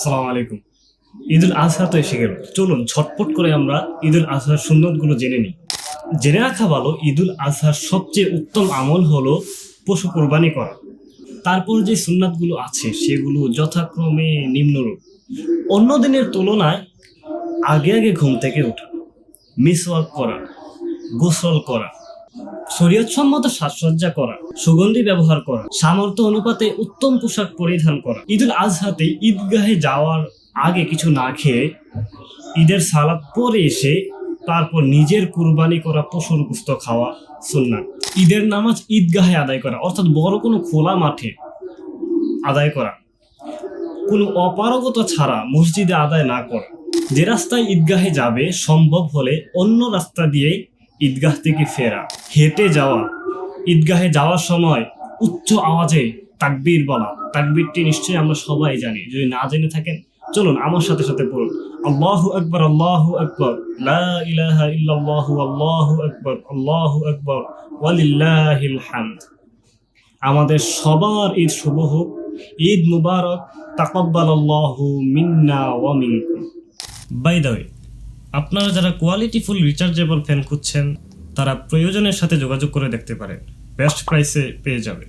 আসসালামু আলাইকুম। ঈদ উল আজহা তো এসে গেল। চলুন ঝটপট করে আমরা ঈদ উল আজহার সুন্নতগুলো জেনে নিই। জেনে রাখা ভালো ঈদ উল আজহার সবচেয়ে উত্তম আমল হলো পশু কোরবানি করা। তারপর যে সুন্নাতগুলো আছে, সেগুলো যথাক্রমে নিম্নরূপ। অন্য দিনের তুলনায় আগে আগে ঘুম থেকে ওঠা, মিসওয়াক করা, গোসল করা শরীয়তসম্মত সাজসজ্জা করা, সুগন্ধি ব্যবহার করা, সামর্থ্য অনুপাতে উত্তম পোশাক পরিধান করা। ঈদুল আজহাতে ঈদগাহে যাওয়ার আগে কিছু না খেয়ে ঈদের সালাদ পরে এসে তারপর নিজের কুরবানি করা পশুর গুস্ত খাওয়া সুন্নাত। ঈদের নামাজ ঈদগাহে আদায় করা, অর্থাৎ বড় কোনো খোলা মাঠে আদায় করা। কোনো অপারগতা ছাড়া মসজিদে আদায় না করা। যে রাস্তায় ঈদগাহে যাবে, সম্ভব হলে অন্য রাস্তা দিয়ে ঈদগাহ থেকে ফেরা। হেঁটে যাওয়া। ঈদগাহে যাওয়ার সময় উচ্চ আওয়াজে তাকবীর বলা। তাকবীরটি নিশ্চয়ই আমরা সবাই জানি। যদি না জেনে থাকেন, চলুন আমার সাথে সাথে পড়ুন। আল্লাহু আকবার, আল্লাহু আকবর। লা ইলাহা আল্লাহু আকবার আল্লাহু আকবার। ওয়ালিল্লাহিল আমাদের সবার ঈদ শুভ হোক। ঈদ মুবারক। তাকব্বালাল্লাহু মিন্না ওয়া মিনকুম। বাই দ্য ওয়ে আপনারা যারা কোয়ালিটিফুল রিচার্জেবল ফ্যান খুঁজছেন, তারা প্রয়োজনের সাথে যোগাযোগ করে দেখতে পারেন। বেস্ট প্রাইসে পেয়ে যাবেন।